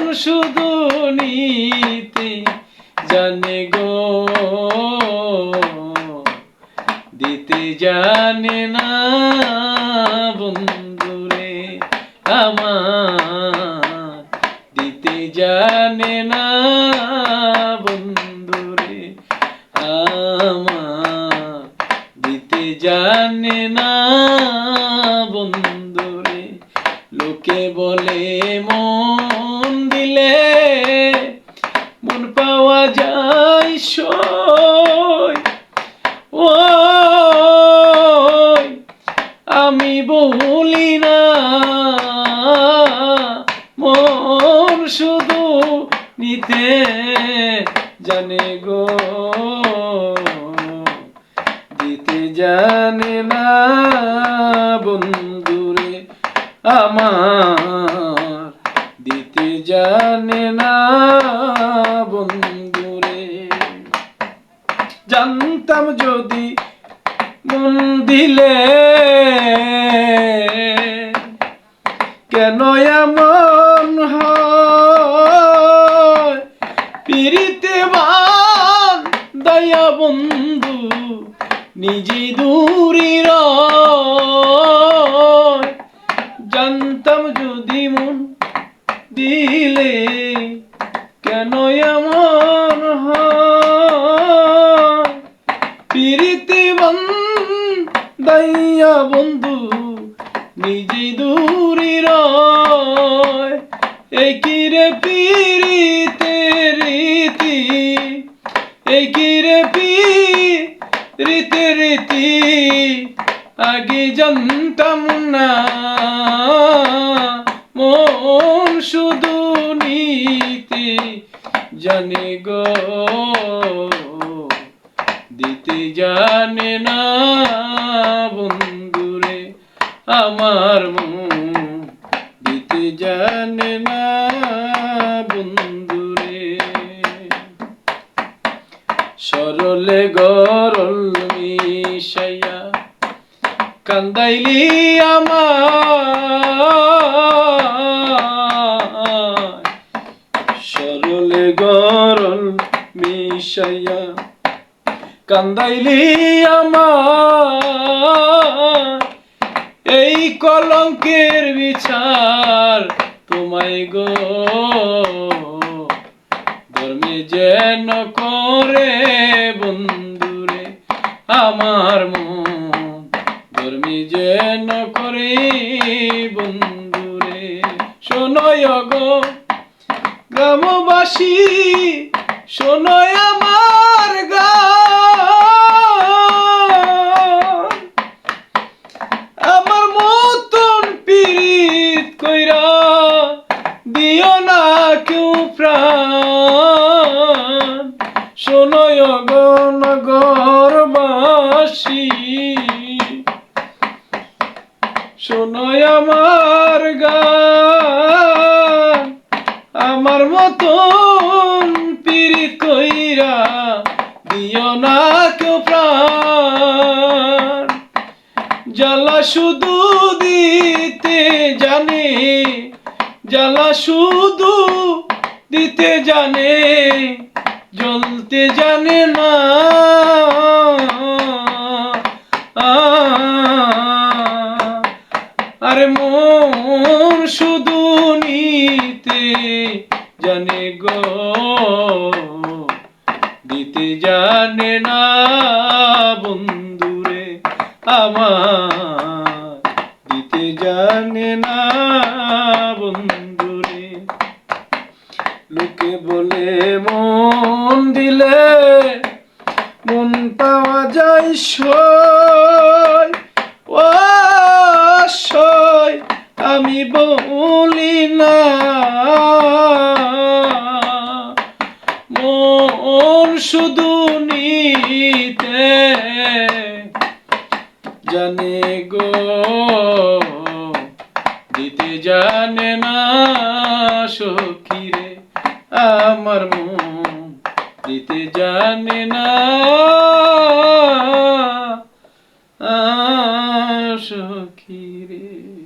মন শুধু নিতে জানে গো। দিতে জানে না বন্ধুরে আমার। দিতে জানে না বন্ধুরে আমার। দিতে জানে না বন্ধুরে, লোকে বলে মন সই ওই আমি বলি না, মন শুধু নিতে জানে গো। দিতে জানে না বন্ধুরে আমার। দিতে জানে না জানতাম যদি মন দিলে। কেন এমন পিরিতে বান দয়া বন্ধু, নিজে দূরি জানতাম যদি মন দিলে কেন এমন হয় পিরিতে দাইয়া বন্ধু, নিজে দূরি রয়। কি রে পিরিতে রীতি এই কি রে পি রীতি, আগে জানতাম না। মন শুধু নিতে, জানে গো জানে না বন্ধুরে, আমার দিতে জানে না বন্ধুরে। সরলে গরল মিশাইয়া কান্দাইলি আমার সরলে গরল মিশাইয়া কান্দাইলি আমার। এই কলঙ্কের বিচার তোমায় গো। ধর্মে যেন করে বন্ধুরে আমার মন। ধর্মে যেন করে বন্ধুরে শোনয় গো। গ্রামবাসী শোনয় আমার গান আমার মতন পীড়িত কইরা দিও না কেউ প্রাণ শোনয় গণগরবাসী শোনয় আমার গান, আমার মতন পীড়িত কইরা দিও না কেউ প্রাণ। জ্বালা শুধু দিতে জানে, জ্বালা শুধু দিতে জানে। জ্বলতে জানে না। আরে মন শুধু নিতে জানে গো। দিতে জানে না বন্ধুরে আমার। দিতে জানে না বন্ধুরে লোকে বলে মন দিলে, মন পাওয়া যায় সই। ও সই, আমি বলি না। মন শুধু নিতে জানে গো, দিতে জানে না সখীরে আমার মন দিতে জানে না। সখী রে।